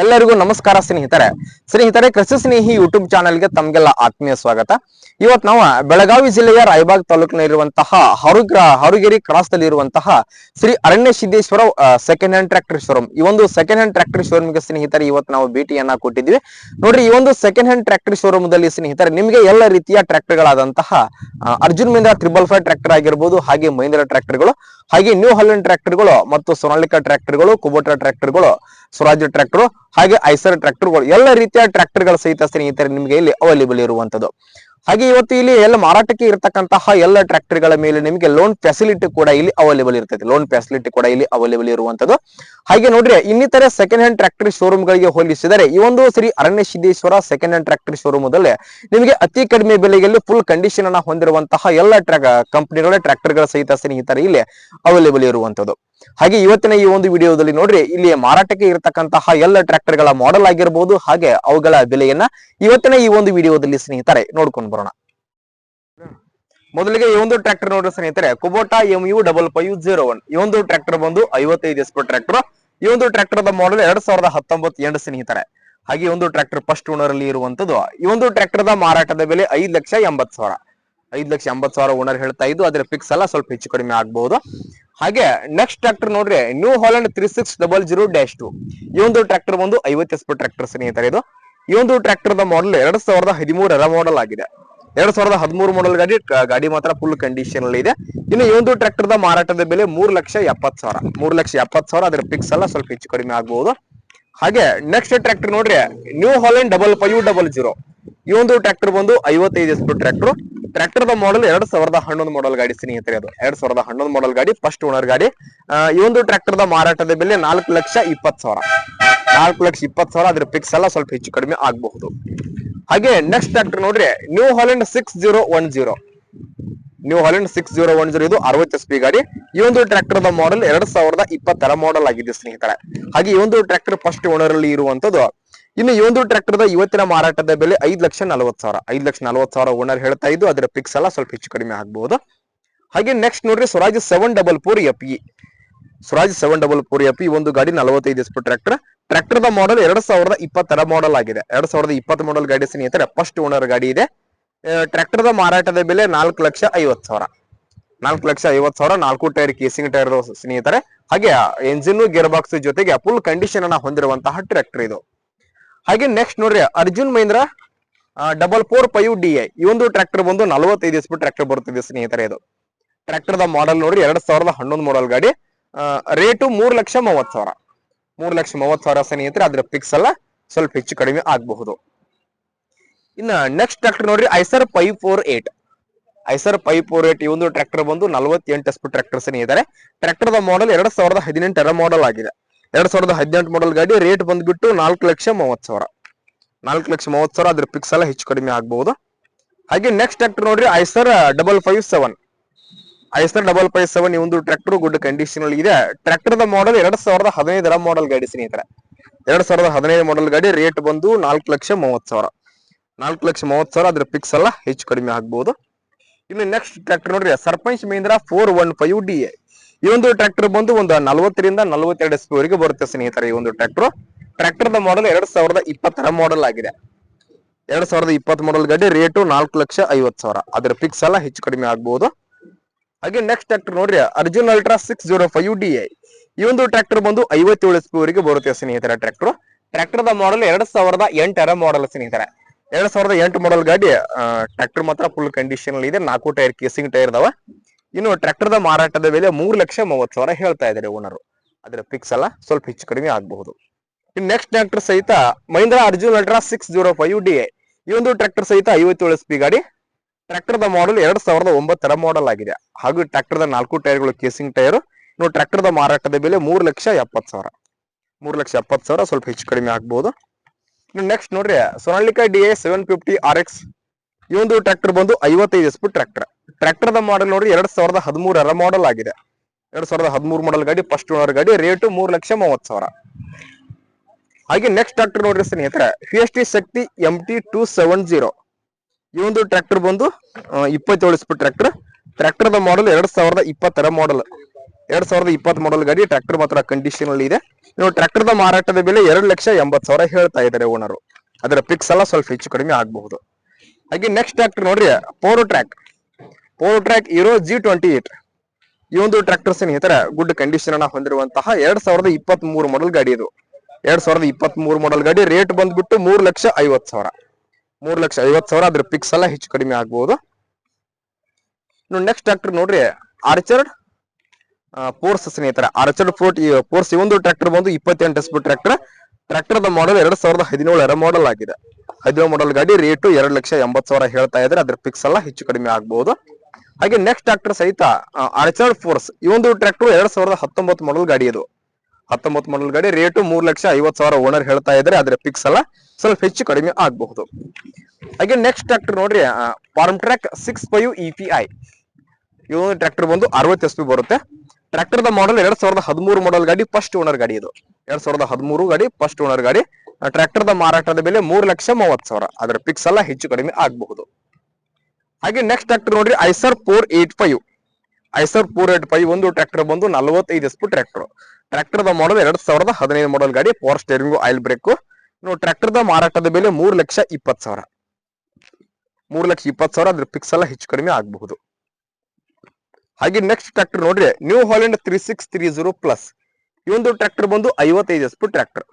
ಎಲ್ಲರಿಗೂ ನಮಸ್ಕಾರ ಸ್ನೇಹಿತರೆ. ಸ್ನೇಹಿತರೆ, ಕೃಷಿ ಸ್ನೇಹಿ ಯೂಟ್ಯೂಬ್ ಚಾನೆಲ್ಗೆ ತಮ್ಗೆಲ್ಲ ಆತ್ಮೀಯ ಸ್ವಾಗತ. ಇವತ್ತು ನಾವು ಬೆಳಗಾವಿ ಜಿಲ್ಲೆಯ ರಾಯಬಾಗ್ ತಾಲೂಕಿನಲ್ಲಿರುವಂತಹ ಹರುಗ್ರ, ಹರುಗೇರಿ ಕ್ರಾಸ್ ದಲ್ಲಿ ಇರುವಂತಹ Shri Aranya Siddeshwara second hand tractor showroom ಈ ಒಂದು ಸೆಕೆಂಡ್ ಹ್ಯಾಂಡ್ ಟ್ರ್ಯಾಕ್ಟರ್ ಶೋರೂಮ್ಗೆ ಸ್ನೇಹಿತರೆ ಇವತ್ತು ನಾವು ಭೇಟಿಯನ್ನ ಕೊಟ್ಟಿದ್ವಿ ನೋಡ್ರಿ, ಈ ಒಂದು ಸೆಕೆಂಡ್ ಹ್ಯಾಂಡ್ ಟ್ರ್ಯಾಕ್ಟರ್ ಶೋರೂಮ್ ದಲ್ಲಿ ಸ್ನೇಹಿತರೆ ನಿಮಗೆ ಎಲ್ಲ ರೀತಿಯ tractor ಗಳಾದಂತಹ Arjun Mahindra triple five tractor ಆಗಿರ್ಬೋದು, ಹಾಗೆ ಮಹಿಂದ್ರ ಟ್ರ್ಯಾಕ್ಟರ್ಗಳು, ಹಾಗೆ ನ್ಯೂ ಹಾಲೆಂಡ್ ಟ್ರ್ಯಾಕ್ಟರ್ಗಳು, ಮತ್ತು ಸೊನಾಲಿಕಾ ಟ್ರ್ಯಾಕ್ಟರ್ಗಳು, ಕುಬೋಟಾ ಟ್ರ್ಯಾಕ್ಟರ್ಗಳು ಸ್ವರಾಜ್ಯ ಟ್ರ್ಯಾಕ್ಟರ್ ಹಾಗೆ ಐಸರ್ ಟ್ರ್ಯಾಕ್ಟರ್ಗಳು ಎಲ್ಲ ರೀತಿಯ ಟ್ರ್ಯಾಕ್ಟರ್ಗಳ ಸಹಿತ ಸ್ನೇಹಿತರೆ ನಿಮಗೆ ಇಲ್ಲಿ ಅವೈಲೇಬಲ್ ಇರುವಂತದ್ದು. ಹಾಗೆ ಇವತ್ತು ಇಲ್ಲಿ ಎಲ್ಲ ಮಾರಾಟಕ್ಕೆ ಇರತಕ್ಕಂತಹ ಎಲ್ಲ ಟ್ರ್ಯಾಕ್ಟರ್ಗಳ ಮೇಲೆ ನಿಮಗೆ ಲೋನ್ ಫೆಸಿಲಿಟಿ ಕೂಡ ಇಲ್ಲಿ ಅವೈಲೇಬಲ್ ಇರ್ತದೆ ಲೋನ್ ಫೆಸಿಲಿಟಿ ಕೂಡ ಇಲ್ಲಿ ಅವೈಲೇಬಲ್ ಇರುವಂತದ್ದು. ಹಾಗೆ ನೋಡ್ರಿ, ಇನ್ನಿತರ ಸೆಕೆಂಡ್ ಹ್ಯಾಂಡ್ ಟ್ರ್ಯಾಕ್ಟರ್ ಶೋರೂಮ್ ಗಳಿಗೆ ಹೋಲಿಸಿದರೆ, ಈ ಒಂದು Shri Aranya Siddeshwara second hand tractor showroom ದಲ್ಲಿ ನಿಮಗೆ ಅತಿ ಕಡಿಮೆ ಬೆಲೆಯಲ್ಲಿ ಫುಲ್ ಕಂಡೀಷನ್ ಅನ್ನ ಹೊಂದಿರುವಂತಹ ಎಲ್ಲ ಟ್ರ್ಯಾಕ್ ಕಂಪನಿಗಳ ಟ್ರ್ಯಾಕ್ಟರ್ಗಳ ಸಹಿತ ಸ್ನೇಹಿತರೆ ಇಲ್ಲಿ ಅವೈಲೇಬಲ್ ಇರುವಂತದ್ದು. ಹಾಗೆ ಇವತ್ತಿನ ಈ ಒಂದು ವಿಡಿಯೋದಲ್ಲಿ ನೋಡ್ರಿ ಇಲ್ಲಿ ಮಾರಾಟಕ್ಕೆ ಇರತಕ್ಕಂತಹ ಎಲ್ಲ ಟ್ರ್ಯಾಕ್ಟರ್ಗಳ ಮಾಡೆಲ್ ಆಗಿರ್ಬೋದು, ಹಾಗೆ ಅವುಗಳ ಬೆಲೆಯನ್ನ ಇವತ್ತಿನ ಈ ಒಂದು ವಿಡಿಯೋದಲ್ಲಿ ಸ್ನೇಹಿತರೆ ನೋಡ್ಕೊಂಡು ಬರೋಣ. ಮೊದಲಿಗೆ ಈ ಒಂದು ಟ್ರ್ಯಾಕ್ಟರ್ ನೋಡ್ರಿ ಸ್ನೇಹಿತರೆ Kubota M U double five zero one ಈ ಒಂದು ಟ್ರ್ಯಾಕ್ಟರ್ ಬಂದು ಐವತ್ತೈದು ಎಸ್ ಟ್ರ್ಯಾಕ್ಟರ್ ಈ ಒಂದು ಟ್ರ್ಯಾಕ್ಟರ್ ದ ಮಾಡೆಲ್ ಎರಡ್ ಸಾವಿರದ ಹತ್ತೊಂಬತ್ತು ಎಂಟು ಸ್ನೇಹಿತರೆ. ಹಾಗೆ ಒಂದು ಟ್ರ್ಯಾಕ್ಟರ್ ಫಸ್ಟ್ ಓನರ್ ಅಲ್ಲಿ ಇರುವಂತದ್ದು, ಈ ಒಂದು ಟ್ರ್ಯಾಕ್ಟರ್ ಮಾರಾಟದ ಬೆಲೆ ಐದು ಲಕ್ಷ ಎಂಬತ್ ಸಾವಿರ. ಐದ್ ಲಕ್ಷ ಎಂಬತ್ ಸಾವಿರ ಓನರ್ ಹೇಳ್ತಾ ಇದ್ದು, ಅದ್ರ ಫಿಕ್ಸ್ ಎಲ್ಲ ಸ್ವಲ್ಪ ಹೆಚ್ಚು ಕಡಿಮೆ ಆಗಬಹುದು ಹಾಗೆ ನೆಕ್ಸ್ಟ್ ಟ್ರ್ಯಾಕ್ಟರ್ ನೋಡ್ರಿ New Holland three six double zero dash two ಈ ಒಂದು ಟ್ರ್ಯಾಕ್ಟರ್ ಬಂದು ಐವತ್ತು ಎಸ್ ಟ್ರ್ಯಾಕ್ಟರ್ ಸ್ನೇಹಿತರೆ ಇದು. ಈ ಒಂದು ಟ್ರ್ಯಾಕ್ಟರ್ ದ ಮಾಡಲ್ ಎರಡ್ ಸಾವಿರದ ಹದಿಮೂರರ ಮಾಡೆಲ್ ಆಗಿದೆ. ಎರಡ್ ಸಾವಿರದ ಹದಿಮೂರು ಮಾಡಲ್ ಗಾಡಿ ಗಾಡಿ ಮಾತ್ರ ಫುಲ್ ಕಂಡೀಷನ್ ಅಲ್ಲಿ ಇದೆ. ಇನ್ನು ಈ ಒಂದು ಟ್ರ್ಯಾಕ್ಟರ್ ದ ಮಾರಾಟದ ಬೆಲೆ ಮೂರ್ ಲಕ್ಷ ಎಪ್ಪತ್ ಸಾವಿರ. ಮೂರ್ ಲಕ್ಷ ಎಪ್ಪತ್ ಸಾವಿರ, ಅದ್ರ ಫಿಕ್ಸ್ ಎಲ್ಲ ಸ್ವಲ್ಪ ಹೆಚ್ಚು ಕಡಿಮೆ ಆಗಬಹುದು ಹಾಗೆ ನೆಕ್ಸ್ಟ್ ಟ್ರ್ಯಾಕ್ಟರ್ ನೋಡ್ರಿ New Holland double five double zero ಈ ಒಂದು ಟ್ರ್ಯಾಕ್ಟರ್ ಬಂದು ಐವತ್ತೈದು ಎಸ್ ಟ್ರ್ಯಾಕ್ಟರ್ ಟ್ರ್ಯಾಕ್ಟರ್ ದ ಮಾಡೆಲ್ ಎರಡ್ ಸಾವಿರದ ಹನ್ನೊಂದು ಮಾಡೆಲ್ ಗಾಡಿ ಸ್ನೇಹಿತರೆ ಅದು. ಎರಡ್ ಸಾವಿರದ ಹನ್ನೊಂದು ಮಾಡೆಲ್ ಗಾಡಿ ಫಸ್ಟ್ ಓನರ್ ಗಾಡಿ. ಈ ಒಂದು ಟ್ರ್ಯಾಕ್ಟರ್ ದ ಮಾರಾಟದ ಬೆಲೆ ನಾಲ್ಕು ಲಕ್ಷ ಇಪ್ಪತ್ ಸಾವಿರ. ನಾಲ್ಕು ಲಕ್ಷ ಇಪ್ಪತ್ ಸಾವಿರ, ಅದ್ರ ಪಿಕ್ಸ್ ಎಲ್ಲ ಸ್ವಲ್ಪ ಹೆಚ್ಚು ಕಡಿಮೆ ಆಗಬಹುದು. ಹಾಗೆ ನೆಕ್ಸ್ಟ್ ಟ್ರ್ಯಾಕ್ಟರ್ ನೋಡ್ರಿ New Holland six zero one zero New Holland six zero one zero ಇದು ಅರವತ್ತು ಎಸ್ ಪಿ ಗಾಡಿ. ಈ ಒಂದು ಟ್ರ್ಯಾಕ್ಟರ್ ದ ಮಾಡೆಲ್ ಎರಡ್ ಸಾವಿರದ ಇಪ್ಪತ್ತರ ಮಾಡೆಲ್ ಆಗಿದೆ ಸ್ನೇಹಿತರೆ. ಹಾಗೆ ಈ ಒಂದು ಟ್ರ್ಯಾಕ್ಟರ್ ಫಸ್ಟ್ ಓನರ್ ಅಲ್ಲಿ ಇರುವಂತದ್ದು ಇನ್ನು ಈ ಒಂದು ಟ್ರ್ಯಾಕ್ಟರ್ ದ ಇವತ್ತಿನ ಮಾರಾಟದ ಬೆಲೆ ಐದು ಲಕ್ಷ ನಲವತ್ ಸಾವಿರ. ಐದು ಲಕ್ಷ ನಲವತ್ ಸಾವಿರ ಓನರ್ ಹೇಳ್ತಾ ಇದ್ದು, ಅದರ ಪಿಕ್ಸ್ ಎಲ್ಲ ಸ್ವಲ್ಪ ಹೆಚ್ಚು ಕಡಿಮೆ ಆಗಬಹುದು ಹಾಗೆ ನೆಕ್ಸ್ಟ್ ನೋಡ್ರಿ, Swaraj seven double four F E Swaraj seven double four F ಈ ಒಂದು ಗಾಡಿ ನಲವತ್ತೈದು ಎಸ್ಪಿ ಟ್ರ್ಯಾಕ್ಟರ್ ಟ್ರ್ಯಾಕ್ಟರ್ ದ ಮಾಡೆಲ್ ಎರಡ್ ಸಾವಿರದ ಇಪ್ಪತ್ತರ ಮಾಡೆಲ್ ಆಗಿದೆ. ಎರಡ್ ಸಾವಿರದ ಇಪ್ಪತ್ತು ಮಾಡೆಲ್ ಗಾಡಿ ಸ್ನೇಹಿತರೆ ಫಸ್ಟ್ ಓನರ್ ಗಾಡಿ ಇದೆ. ಟ್ರ್ಯಾಕ್ಟರ್ ದ ಮಾರಾಟದ ಬೆಲೆ ನಾಲ್ಕು ಲಕ್ಷ ಐವತ್ತು ಸಾವಿರ. ನಾಲ್ಕು ಲಕ್ಷ ಐವತ್ತು ಸಾವಿರ, ನಾಲ್ಕು ಟೈರ್ ಕೇಸಿಂಗ್ ಟೈರ್ ಸ್ನೇಹಿತರೆ. ಹಾಗೆ ಎಂಜಿನ್ ಗೇರ್ ಬಾಕ್ಸ್ ಜೊತೆಗೆ ಫುಲ್ ಕಂಡೀಷನ್ ಅನ್ನ ಹೊಂದಿರುವಂತಹ ಟ್ರ್ಯಾಕ್ಟರ್ ಇದು. ಹಾಗೆ ನೆಕ್ಸ್ಟ್ ನೋಡ್ರಿ, Arjun Mahindra double four five D I ಈ ಒಂದು ಟ್ರ್ಯಾಕ್ಟರ್ ಬಂದು ನಲವತ್ತೈದು ಎಸ್ ಟ್ರ್ಯಾಕ್ಟರ್ ಬರುತ್ತಿದೆ ಸ್ನೇಹಿತರೆ ಇದು. ಟ್ರ್ಯಾಕ್ಟರ್ ದ ಮಾಡೆಲ್ ನೋಡ್ರಿ, ಎರಡ್ ಸಾವಿರದ ಹನ್ನೊಂದು ಮಾಡೆಲ್ ಗಾಡಿ. ರೇಟು ಮೂರ್ ಲಕ್ಷ ಮೂವತ್ ಸಾವಿರ. ಮೂರ್ ಲಕ್ಷ ಮೂವತ್ ಸಾವಿರ ಸ್ನೇಹಿತರೆ, ಅದ್ರ ಫಿಕ್ಸ್ ಎಲ್ಲ ಸ್ವಲ್ಪ ಹೆಚ್ಚು ಕಡಿಮೆ ಆಗಬಹುದು. ಇನ್ನ ನೆಕ್ಸ್ಟ್ ಟ್ರ್ಯಾಕ್ಟರ್ ನೋಡ್ರಿ Eicher five four eight Eicher five four eight ಈ ಒಂದು ಟ್ರ್ಯಾಕ್ಟರ್ ಬಂದು ನಲವತ್ತೆಂಟು ಎಸ್ ಟ್ರ್ಯಾಕ್ಟರ್ ಸ್ನೇಹಿತರೆ. ಟ್ರ್ಯಾಕ್ಟರ್ ದ ಮಾಡೆಲ್ ಎರಡ್ ಸಾವಿರದ ಹದಿನೆಂಟರ ಮಾಡೆಲ್ ಆಗಿದೆ. ಎರಡ್ ಸಾವಿರದ ಹದಿನೆಂಟು ಮಾಡಲ್ ಗಾಡಿ ರೇಟ್ ಬಂದ್ಬಿಟ್ಟು ನಾಲ್ಕು ಲಕ್ಷ ಮೂವತ್ತು ಸಾವಿರ. ನಾಲ್ಕು ಲಕ್ಷ ಮೂವತ್ತು ಸಾವಿರ ಅದ್ರ ಪಿಕ್ಸ್ ಎಲ್ಲ ಹೆಚ್ಚು ಕಡಿಮೆ ಆಗ್ಬಹುದು ಹಾಗೆ ನೆಕ್ಸ್ಟ್ ಟ್ರ್ಯಾಕ್ಟರ್ ನೋಡ್ರಿ Eicher double five seven Eicher double five seven ಈ ಒಂದು ಟ್ರ್ಯಾಕ್ಟರ್ ಗುಡ್ ಕಂಡೀಷನ್ ಅಲ್ಲಿ ಇದೆ. ಟ್ರ್ಯಾಕ್ಟರ್ ಮಾಡೆಲ್ ಎರಡ್ ಸಾವಿರದ ಹದಿನೈದರ ಮಾಡೆಲ್ ಗಾಡಿ ಸ್ನೇಹಿತರೆ. ಎರಡ್ ಸಾವಿರದ ಹದಿನೈದು ಮಾಡೆಲ್ ಗಾಡಿ ರೇಟ್ ಬಂದು ನಾಲ್ಕು ಲಕ್ಷ ಮೂವತ್ತು ಸಾವಿರ. ನಾಲ್ಕು ಲಕ್ಷ ಮೂವತ್ತು ಸಾವಿರ ಅದ್ರ ಪಿಕ್ಸ್ ಎಲ್ಲ ಹೆಚ್ಚು ಕಡಿಮೆ ಆಗ್ಬಹುದು ಇನ್ನು ನೆಕ್ಸ್ಟ್ ಟ್ರ್ಯಾಕ್ಟರ್ ನೋಡ್ರಿ Sarpanch Mahindra four one five D A ಈ ಒಂದು ಟ್ರ್ಯಾಕ್ಟರ್ ಬಂದು ಒಂದು ನಲವತ್ತರಿಂದ ನಲವತ್ತೆರಡು ವರೆಗೆ ಬರುತ್ತೆ ಸ್ನೇಹಿತರೆ ಈ ಒಂದು ಟ್ರ್ಯಾಕ್ಟರ್. ಟ್ರ್ಯಾಕ್ಟರ್ ದ ಮಾಡಲ್ ಎರಡ್ ಸಾವಿರದ ಇಪ್ಪತ್ತರ ಮಾಡಲ್ ಆಗಿದೆ. ಎರಡ್ ಸಾವಿರದ ಇಪ್ಪತ್ತ್ ಮಾಡಲ್ ಗಾಡಿ ರೇಟು ನಾಲ್ಕು ಲಕ್ಷ ಐವತ್ ಸಾವಿರ. ಅದ್ರ ಫಿಕ್ಸ್ ಎಲ್ಲ ಹೆಚ್ಚು ಕಡಿಮೆ ಆಗ್ಬಹುದು ಹಾಗೆ ನೆಕ್ಸ್ಟ್ ಟ್ರ್ಯಾಕ್ಟರ್ ನೋಡ್ರಿ Arjun ultra six zero five D I ಈ ಒಂದು ಟ್ರ್ಯಾಕ್ಟರ್ ಬಂದು ಐವತ್ತೇಳು ಎಸ್ ವರೆಗೆ ಬರುತ್ತೆ ಸ್ನೇಹಿತರೆ ಟ್ರ್ಯಾಕ್ಟರ್ ಟ್ರ್ಯಾಕ್ಟರ್ ದ ಮಾಡೆಲ್ ಎರಡ್ ಸಾವಿರದ ಎಂಟರ ಮಾಡಲ್ ಸ್ನೇಹಿತರೆ. ಎರಡ್ ಸಾವಿರದ ಎಂಟು ಮಾಡಲ್ ಗಾಡಿ ಟ್ರ್ಯಾಕ್ಟರ್ ಮಾತ್ರ ಫುಲ್ ಕಂಡೀಷನ್ ಅಲ್ಲಿ ಇದೆ. ನಾಲ್ಕು ಟೈರ್ ಕೇಸಿಂಗ್ ಟೈರ್ ಇದಾವ. ಇನ್ನು ಟ್ರ್ಯಾಕ್ಟರ್ದ ಮಾರಾಟದ ಬೆಲೆ ಮೂರು ಲಕ್ಷ ಮೂವತ್ತು ಸಾವಿರ ಹೇಳ್ತಾ ಇದ್ದಾರೆ ಓನರು. ಅದರ ಫಿಕ್ಸ್ ಎಲ್ಲ ಸ್ವಲ್ಪ ಹೆಚ್ಚು ಕಡಿಮೆ ಆಗಬಹುದು. ಇನ್ನು ನೆಕ್ಸ್ಟ್ ಟ್ರ್ಯಾಕ್ಟರ್ ಸಹಿತ Mahindra Arjun ultra six zero five D A ಈ ಒಂದು ಟ್ರ್ಯಾಕ್ಟರ್ ಸಹಿತ ಐವತ್ತೇಳು ಎಸ್ ಪಿ ಗಾಡಿ ಟ್ರ್ಯಾಕ್ಟರ್ದ ಮಾಡಲ್ ಎರಡ್ ಸಾವಿರದ ಒಂಬತ್ತರ ಮಾಡೆಲ್ ಆಗಿದೆ. ಹಾಗೂ ಟ್ರ್ಯಾಕ್ಟರ್ದ ನಾಲ್ಕು ಟೈರ್ಗಳು ಕೇಸಿಂಗ್ ಟೈರ್. ಇನ್ನು ಟ್ರ್ಯಾಕ್ಟರ್ದ ಮಾರಾಟದ ಬೆಲೆ ಮೂರು ಲಕ್ಷ ಎಪ್ಪತ್ತು ಸಾವಿರ. ಮೂರು ಲಕ್ಷ ಎಪ್ಪತ್ತು ಸಾವಿರ, ಸ್ವಲ್ಪ ಹೆಚ್ಚು ಕಡಿಮೆ ಆಗ್ಬೋದು ಇನ್ನು ನೆಕ್ಸ್ಟ್ ನೋಡ್ರಿ, Sonalika D A seven fifty R X ಈ ಒಂದು ಟ್ರ್ಯಾಕ್ಟರ್ ಬಂದು ಐವತ್ತೈದು ಎಸ್ ಪಿ ಟ್ರ್ಯಾಕ್ಟರ್ ಟ್ರ್ಯಾಕ್ಟರ್ ದ ಮಾಡೆಲ್ ನೋಡ್ರಿ, ಎರಡ್ ಸಾವಿರದ ಹದಿಮೂರರ ಮಾಡಲ್ ಆಗಿದೆ. ಎರಡ್ ಸಾವಿರದ ಹದಿಮೂರು ಮಾಡಲ್ ಗಾಡಿ ಫಸ್ಟ್ ಓನರ್ ಗಾಡಿ ರೇಟು ಮೂರ್ ಲಕ್ಷ ಮೂವತ್ ಸಾವಿರ. ಹಾಗೆ ನೆಕ್ಸ್ಟ್ ಟ್ರ್ಯಾಕ್ಟರ್ ನೋಡ್ರಿ ಸ್ನೇಹಿತರೆ P S T Shakti M T two seven zero ಈ ಒಂದು ಟ್ರ್ಯಾಕ್ಟರ್ ಬಂದು ಇಪ್ಪತ್ತೇಳು ಸ್ಪೀಡ್ ಟ್ರ್ಯಾಕ್ಟರ್ ಟ್ರ್ಯಾಕ್ಟರ್ ದ ಮಾಡೆಲ್ ಎರಡ್ ಸಾವಿರದ ಇಪ್ಪತ್ತರ ಮಾಡೆಲ್ ಎರಡ್ ಸಾವಿರದ ಇಪ್ಪತ್ತ್ ಮಾಡಲ್ ಗಾಡಿ ಟ್ರ್ಯಾಕ್ಟರ್ ಮಾತ್ರ ಕಂಡೀಷನ್ ಅಲ್ಲಿ ಇದೆ. ನೀವು ಟ್ರ್ಯಾಕ್ಟರ್ ಮಾರಾಟದ ಬೆಲೆ ಎರಡು ಲಕ್ಷ ಎಂಬತ್ ಸಾವಿರ ಹೇಳ್ತಾ ಇದ್ದಾರೆ ಓನರು ಅದರ ಪಿಕ್ಸ್ ಎಲ್ಲ ಸ್ವಲ್ಪ ಹೆಚ್ಚು ಕಡಿಮೆ ಆಗಬಹುದು. ಹಾಗೆ ನೆಕ್ಸ್ಟ್ ಟ್ರ್ಯಾಕ್ಟರ್ ನೋಡ್ರಿ Powertrac Powertrac Euro G twenty eight ಈ ಒಂದು ಟ್ರ್ಯಾಕ್ಟರ್ ಸ್ನೇಹಿತರ ಗುಡ್ ಕಂಡೀಷನ್ ಅನ್ನ ಹೊಂದಿರುವಂತಹ ಎರಡ್ ಸಾವಿರದ ಇಪ್ಪತ್ತ್ ಮೂರು ಮಾಡಲ್ ಗಾಡಿ ಇದು. ಎರಡ್ ಸಾವಿರದ ಇಪ್ಪತ್ತ್ ಮೂರು ಮಾಡಲ್ ಗಾಡಿ ರೇಟ್ ಬಂದ್ಬಿಟ್ಟು ಮೂರ್ ಲಕ್ಷ ಐವತ್ ಸಾವಿರ. ಮೂರ್ ಲಕ್ಷ ಐವತ್ ಸಾವಿರ ಅದ್ರ ಪಿಕ್ಸ್ ಎಲ್ಲ ಹೆಚ್ಚು ಕಡಿಮೆ ಆಗ್ಬಹುದು ನೋಡಿ ನೆಕ್ಸ್ಟ್ ಟ್ರ್ಯಾಕ್ಟರ್ ನೋಡ್ರಿ ಆರ್ಚರ್ಡ್ ಪೋರ್ಸ್ ಸ್ನೇಹಿತರ. ಆರ್ಚರ್ಡ್ ಫೋರ್ಟ್ ಫೋರ್ಸ್ ಈ ಒಂದು ಟ್ರ್ಯಾಕ್ಟರ್ ಬಂದು ಇಪ್ಪತ್ತೆಂಟು S tractor tractor the model ಎರಡ್ ಸಾವಿರದ ಹದಿನೇಳರ ಮಾಡಲ್ ಆಗಿದೆ. ಹದಿನೇಳು ಮಾಡಲ್ ಗಾಡಿ ರೇಟು ಎರಡ್ ಲಕ್ಷ ಎಂಬತ್ ಸಾವಿರ ಹೇಳ್ತಾ ಇದ್ರೆ ಅದ್ರ ಪಿಕ್ಸ್ ಎಲ್ಲ ಹೆಚ್ಚು ಕಡಿಮೆ ಆಗಬಹುದು ಹಾಗೆ ನೆಕ್ಸ್ಟ್ ಟ್ರ್ಯಾಕ್ಟರ್ ಸಹಿತ ಆರ್ಚರ್ಡ್ ಫೋರ್ಸ್ ಈ ಒಂದು ಟ್ರಾಕ್ಟರ್ ಎರಡ್ ಸಾವಿರದ ಹತ್ತೊಂಬತ್ತು ಮಾಡಲ್ ಗಾಡಿ ಇದು. ಹತ್ತೊಂಬತ್ತು ಮಾಡಲ್ ಗಾಡಿ ರೇಟು ಮೂರ್ ಲಕ್ಷ ಐವತ್ ಸಾವಿರ ಓನರ್ ಹೇಳ್ತಾ ಇದ್ರೆ ಅದ್ರ ಪಿಕ್ಸ್ ಅಲ್ಲ. ಸ್ವಲ್ಪ ಹೆಚ್ಚು ಕಡಿಮೆ ಆಗಬಹುದು. ಹಾಗೆ ನೆಕ್ಸ್ಟ್ ಟ್ರ್ಯಾಕ್ಟರ್ ನೋಡ್ರಿ Farmtrac six five E P I ಈ ಒಂದು ಟ್ರ್ಯಾಕ್ಟರ್ ಬಂದು ಅರವತ್ತು ಎಸ್ ಪಿ ಬರುತ್ತೆ. ಟ್ರಾಕ್ಟರ್ ದ ಮಾಡಲ್ ಎರಡ್ ಸಾವಿರದ ಹದಿಮೂರು ಮಾಡಲ್ ಗಾಡಿ ಫಸ್ಟ್ ಓನರ್ ಗಾಡಿ ಇದು. ಎರಡ್ ಸಾವಿರದ ಹದಿಮೂರು ಗಾಡಿ ಫಸ್ಟ್ ಓನರ್ ಗಾಡಿ. ಟ್ರ್ಯಾಕ್ಟರ್ ದ ಮಾರಾಟದ ಬೆಲೆ ಮೂರ್ ಲಕ್ಷ ಮೂವತ್ ಸಾವಿರ. ಅದರ ಪಿಕ್ಸ್ ಎಲ್ಲ ಹೆಚ್ಚು ಕಡಿಮೆ ಆಗಬಹುದು. ಹಾಗೆ ನೆಕ್ಸ್ಟ್ ಟ್ರ್ಯಾಕ್ಟರ್ ನೋಡ್ರಿ Eicher four eight five Eicher four eight five ಒಂದು ಟ್ರ್ಯಾಕ್ಟರ್ ಬಂದು ನಲವತ್ತೈದು ಎಸ್ಪು ಟ್ರ್ಯಾಕ್ಟರ್ ಟ್ರ್ಯಾಕ್ಟರ್ ಮಾಡಲ್ ಎರಡ್ ಸಾವಿರದ ಹದಿನೈದು ಮಾಡಲ್ ಗಾಡಿ ಪವರ್ ಸ್ಟೇರಿಂಗ್ ಆಯಿಲ್ ಬ್ರೇಕು ಇನ್ನು ಟ್ರ್ಯಾಕ್ಟರ್ದ ಮಾರಾಟದ ಬೆಲೆ ಮೂರು ಲಕ್ಷ ಇಪ್ಪತ್ತು ಸಾವಿರ. ಮೂರು ಲಕ್ಷ ಇಪ್ಪತ್ತು ಸಾವಿರ, ಅದ್ರ ಪಿಕ್ಸ್ ಎಲ್ಲ ಹೆಚ್ಚು ಕಡಿಮೆ ಆಗಬಹುದು. ಹಾಗೆ ನೆಕ್ಸ್ಟ್ ಟ್ರ್ಯಾಕ್ಟರ್ ನೋಡ್ರಿ New Holland three six three zero plus ಈ ಒಂದು ಟ್ರ್ಯಾಕ್ಟರ್ ಬಂದು ಐವತ್ತೈದು ಎಸ್ಪು ಟ್ರ್ಯಾಕ್ಟರ್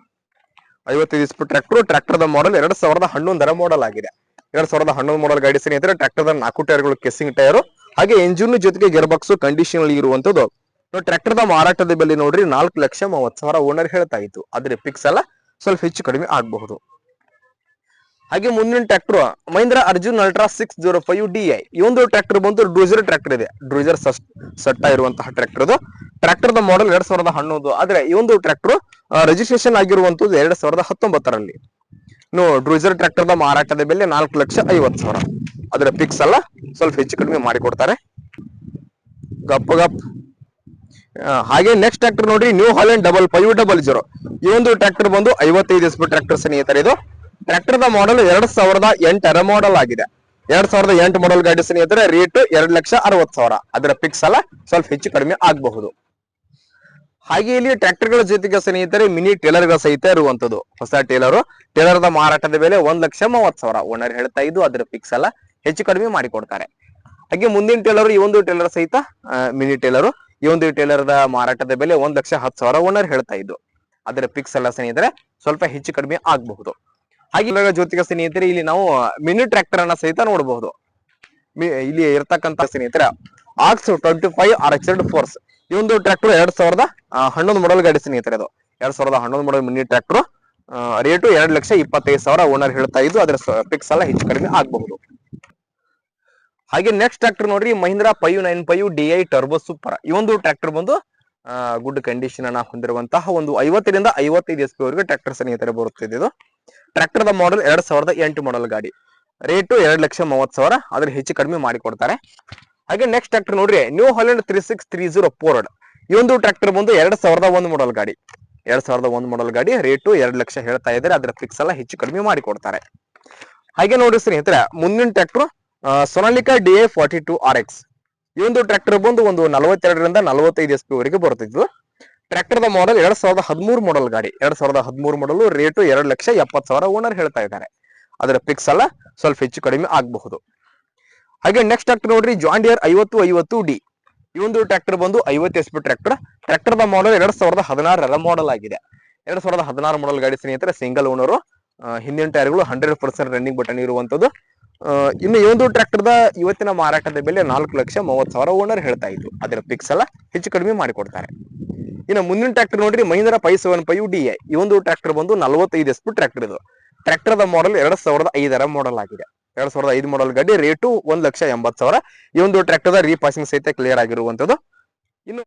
ಐವತ್ತೈದು SP tractor tractor the model ಎರಡ್ ಸಾವಿರದ ಹನ್ನೊಂದರ ಮಾಡಲ್ ಆಗಿದೆ. ಎರಡ್ ಸಾವಿರದ ಹನ್ನೊಂದು ಮಾಡಲ್ ಗಾಡಿ ಸ್ನೇಹಿತರೆ ಟ್ರ್ಯಾಕ್ಟರ್ ದ ನಾಲ್ಕು ಟೈರ್ಗಳು ಕೆಸಿಂಗ್ ಟೈರ್ ಹಾಗೆ ಎಂಜಿನ್ ಜೊತೆಗೆ ಗೇರ್ ಬಾಕ್ಸ್ ಕಂಡೀಷನ್ ಇರುವಂತದ್ದು. ಟ್ರ್ಯಾಕ್ಟರ್ ದ ಮಾರಾಟದ ಬೆಲೆ ನೋಡ್ರಿ ನಾಲ್ಕು ಲಕ್ಷ ಮೂವತ್ ಸಾವಿರ ಓನರ್ ಹೇಳ್ತಾ ಇತ್ತು ಆದ್ರೆ ಪಿಕ್ಸ್ ಎಲ್ಲ ಸ್ವಲ್ಪ ಹೆಚ್ಚು ಕಡಿಮೆ ಆಗಬಹುದು. ಹಾಗೆ ಮುಂದಿನ tractor Mahindra Arjun ultra six zero five D I ಈ ಒಂದು ಟ್ರ್ಯಾಕ್ಟರ್ ಬಂದು ಡ್ರೂಜರ್ ಟ್ರ್ಯಾಕ್ಟರ್ ಇದೆ. ಡ್ರೂಜರ್ ಸಟ್ಟ ಇರುವಂತಹ ಟ್ರ್ಯಾಕ್ಟರ್ ಟ್ರ್ಯಾಕ್ಟರ್ ದ ಮಾಡಲ್ ಎರಡ್ ಸಾವಿರದ ಹನ್ನೊಂದು. ಆದ್ರೆ ಈ ಒಂದು ಟ್ರ್ಯಾಕ್ಟರ್ ರಿಜಿಸ್ಟ್ರೇಷನ್ ಆಗಿರುವಂತದ್ದು ಎರಡ್ ಸಾವಿರದ ಹತ್ತೊಂಬತ್ತರಲ್ಲಿ. ಇನ್ನು ಡ್ರೂಸರ್ ಟ್ರ್ಯಾಕ್ಟರ್ ದ ಮಾರಾಟದ ಬೆಲೆ ನಾಲ್ಕು ಲಕ್ಷ ಐವತ್ತು ಸಾವಿರ. ಅದರ ಪಿಕ್ಸ್ ಅಲ್ಲ, ಸ್ವಲ್ಪ ಹೆಚ್ಚು ಕಡಿಮೆ ಮಾಡಿಕೊಡ್ತಾರೆ ಗಪ್ ಗಪ್. ಹಾಗೆ ನೆಕ್ಸ್ಟ್ ಟ್ರ್ಯಾಕ್ಟರ್ ನೋಡ್ರಿ New Holland double five double zero ಈ ಒಂದು ಟ್ರ್ಯಾಕ್ಟರ್ ಬಂದು ಐವತ್ತೈದು ಎಸ್ ಪಿ ಟ್ರ್ಯಾಕ್ಟರ್ ಸ್ನೇಹಿತರೆ, ಇದು ಟ್ರ್ಯಾಕ್ಟರ್ ದ ಮಾಡಲ್ ಎರಡ್ ಸಾವಿರದ ಎಂಟರ ಮಾಡಲ್ ಆಗಿದೆ. ಎರಡ್ ಸಾವಿರದ ಎಂಟು ಮಾಡಲ್ ಗಾಡಿ ಸ್ನೇಹಿತರೆ ರೇಟ್ ಎರಡ್ ಲಕ್ಷ ಅರವತ್ ಸಾವಿರ. ಅದರ ಪಿಕ್ಸ್ ಅಲ್ಲ, ಸ್ವಲ್ಪ ಹೆಚ್ಚು ಕಡಿಮೆ ಆಗಬಹುದು. ಹಾಗೆ ಇಲ್ಲಿ ಟ್ರ್ಯಾಕ್ಟರ್ಗಳ ಜೊತೆಗೆ ಸ್ನೇಹಿತರೆ, ಮಿನಿ ಟೇಲರ್ಗಳ ಸಹಿತ ಇರುವಂತದ್ದು. ಹೊಸ ಟೇಲರ್. ಟೇಲರ್ ಮಾರಾಟದ ಬೆಲೆ ಒಂದ್ ಲಕ್ಷ ಮೂವತ್ ಸಾವಿರ. ಓನರ್ ಹೇಳ್ತಾ ಇದ್ದು ಅದರ ಪಿಕ್ಸ್ ಎಲ್ಲ ಹೆಚ್ಚು ಕಡಿಮೆ ಮಾಡಿಕೊಡ್ತಾರೆ. ಹಾಗೆ ಮುಂದಿನ ಟೇಲರ್, ಈ ಒಂದು ಟೇಲರ್ ಸಹಿತ ಮಿನಿ ಟೇಲರ್, ಈ ಒಂದು ಟೇಲರ್ ಮಾರಾಟದ ಬೆಲೆ ಒಂದ್ ಲಕ್ಷ ಹತ್ತು ಸಾವಿರ ಓನರ್ ಹೇಳ್ತಾ ಇದ್ದು ಅದರ ಫಿಕ್ಸ್ ಎಲ್ಲ ಸ್ನೇಹಿತರೆ ಸ್ವಲ್ಪ ಹೆಚ್ಚು ಕಡಿಮೆ ಆಗಬಹುದು. ಹಾಗೆ ಜೊತೆಗೆ ಸ್ನೇಹಿತರೆ, ಇಲ್ಲಿ ನಾವು ಮಿನಿ ಟ್ರ್ಯಾಕ್ಟರ್ ಅನ್ನ ಸಹಿತ ನೋಡಬಹುದು. ಇಲ್ಲಿ ಇರತಕ್ಕಂತ ಸ್ನೇಹಿತರೆ ox twenty five R X Force. ಈ ಒಂದು ಟ್ರ್ಯಾಕ್ಟರ್ ಎರಡ್ ಸಾವಿರದ ಹನ್ನೊಂದು ಮಾಡಲ್ ಗಾಡಿ ಸ್ನೇಹಿತರೆ ಅದು. ಎರಡ್ ಸಾವಿರದ ಹನ್ನೊಂದು ಮಾಡಲ್ ಮಿನಿ ಟ್ರ್ಯಾಕ್ಟರ್ ರೇಟು ಎರಡ್ ಲಕ್ಷ ಇಪ್ಪತ್ತೈದು ಸಾವಿರ ಓನರ್ ಹೇಳ್ತಾ ಇದ್ದು ಅದರ ಪಿಕ್ಸ್ ಎಲ್ಲ ಹೆಚ್ಚು ಕಡಿಮೆ ಆಗಬಹುದು. ಹಾಗೆ ನೆಕ್ಸ್ಟ್ ಟ್ರ್ಯಾಕ್ಟರ್ ನೋಡ್ರಿ, Mahindra five nine five D I turbo super ಈ ಒಂದು ಟ್ರ್ಯಾಕ್ಟರ್ ಬಂದು ಗುಡ್ ಕಂಡೀಷನ್ ಅನ್ನ ಹೊಂದಿರುವಂತಹ ಒಂದು ಐವತ್ತರಿಂದ ಐವತ್ತೈದು ಎಸ್ ಪಿ ವರೆಗೆ ಟ್ರ್ಯಾಕ್ಟರ್ ಸ್ನೇಹಿತರೆ ಬರುತ್ತಿದೆ ಇದು. ಟ್ರ್ಯಾಕ್ಟರ್ ದ ಮಾಡಲ್ ಎರಡ್ ಸಾವಿರದ ಎಂಟು ಮಾಡಲ್ ಗಾಡಿ. ರೇಟು ಎರಡ್ ಲಕ್ಷ ಮೂವತ್ ಸಾವಿರ ಅದ್ರ ಹೆಚ್ಚು ಕಡಿಮೆ ಮಾಡಿಕೊಡ್ತಾರೆ. ಹಾಗೆ ನೆಕ್ಸ್ಟ್ ಟ್ರ್ಯಾಕ್ಟರ್ ನೋಡ್ರಿ New Holland three six three zero Ford ಈ ಒಂದು ಟ್ರ್ಯಾಕ್ಟರ್ ಬಂದು ಎರಡ್ ಸಾವಿರದ ಒಂದು ಮಾಡಲ್ ಗಾಡಿ. ಎರಡ್ ಸಾವಿರದ ಒಂದು ಮಾಡಲ್ ಗಾಡಿ ರೇಟು ಎರಡು ಲಕ್ಷ ಹೇಳ್ತಾ ಇದ್ದಾರೆ. ಅದ್ರ ಫಿಕ್ಸ್ ಎಲ್ಲ ಹೆಚ್ಚು ಕಡಿಮೆ ಮಾಡಿಕೊಡ್ತಾರೆ. ಹಾಗೆ ನೋಡಿ ಸ್ನೇಹಿತರೆ, ಮುಂದಿನ tractor Sonalika D A forty two R X ಈ ಒಂದು ಟ್ರ್ಯಾಕ್ಟರ್ ಬಂದು ಒಂದು ನಲವತ್ತೆರಡರಿಂದ ನಲವತ್ತೈದು ಎಸ್ ಪಿ ವರೆಗೆ ಬರುತ್ತಿದ್ದು. ಟ್ರ್ಯಾಕ್ಟರ್ ಮಾಡೆಲ್ ಎರಡ್ ಸಾವಿರದ ಹದಿಮೂರು ಮಾಡಲ್ ಗಾಡಿ. ಎರಡ್ ಸಾವಿರದ ಹದಿಮೂರು ಮಾಡಲ್ ರೇಟು ಎರಡು ಲಕ್ಷ ಎಪ್ಪತ್ ಸಾವಿರ ಓನರ್ ಹೇಳ್ತಾ ಇದ್ದಾರೆ. ಅದರ ಪಿಕ್ಸ್ ಎಲ್ಲ ಸ್ವಲ್ಪ ಹೆಚ್ಚು ಕಡಿಮೆ ಆಗಬಹುದು. ಹಾಗೆ ನೆಕ್ಸ್ಟ್ ಟ್ರ್ಯಾಕ್ಟರ್ ನೋಡ್ರಿ ಜಾಂಡಿಯರ್ ಐವತ್ತು ಐವತ್ತು ಡಿ ಈ ಒಂದು ಟ್ರ್ಯಾಕ್ಟರ್ ಬಂದು ಐವತ್ತು ಎಸ್ ಪಿ ಟ್ರಾಕ್ಟರ್ ಟ್ರಾಕ್ಟರ್ ದ ಮಾಡಲ್ ಎರಡ್ ಸಾವಿರದ ಹದಿನಾರರ ಮಾಡಲ್ ಆಗಿದೆ. ಎರಡ್ ಸಾವಿರದ ಹದಿನಾರು ಮಾಡಲ್ ಗಾಡಿ ಸ್ನೇಹಿತರೆ ಸಿಂಗಲ್ ಓನರು ಹಿಂದಿನ ಟೈರ್ಗಳು ಹಂಡ್ರೆಡ್ ಪರ್ಸೆಂಟ್ ರನ್ನಿಂಗ್ ಬಟನ್ ಇರುವಂತದ್ದು. ಇನ್ನು ಈ ಒಂದು ಟ್ರಾಕ್ಟರ್ ದ ಇವತ್ತಿನ ಮಾರಾಟದ ಬೆಲೆ ನಾಲ್ಕು ಲಕ್ಷ ಮೂವತ್ ಸಾವಿರ ಓನರ್ ಹೇಳ್ತಾ ಇದ್ರು. ಅದರ ಪಿಕ್ಸ್ ಎಲ್ಲ ಹೆಚ್ಚು ಕಡಿಮೆ ಮಾಡಿಕೊಡ್ತಾರೆ. ಇನ್ನು ಮುಂದಿನ ಟ್ರ್ಯಾಕ್ಟರ್ ನೋಡ್ರಿ, Mahindra five seven five D I ಈ ಒಂದು ಟ್ರ್ಯಾಕ್ಟರ್ ಬಂದು ನಲವತ್ತೈದು ಎಸ್ ಪಿ ಟ್ರ್ಯಾಕ್ಟರ್ ಇದು. ಟ್ರಾಕ್ಟರ್ ದ ಮಾಡಲ್ ಎರಡ್ ಸಾವಿರದ ಐದರ ಮಾಡಲ್ ಆಗಿದೆ. ಎರಡ್ ಸಾವಿರದ ಐದು ಮಾಡಲ್ ಗಾಡಿ ರೇಟು ಒಂದ್ ಲಕ್ಷ ಎಂಬತ್ ಸಾವಿರ. ಈ ಒಂದು ಟ್ರ್ಯಾಕ್ಟರ್ ರೀಪಾಸಿಂಗ್ ಸಹಿತ ಕ್ಲಿಯರ್ ಆಗಿರುವಂತದ್ದು. ಇನ್ನು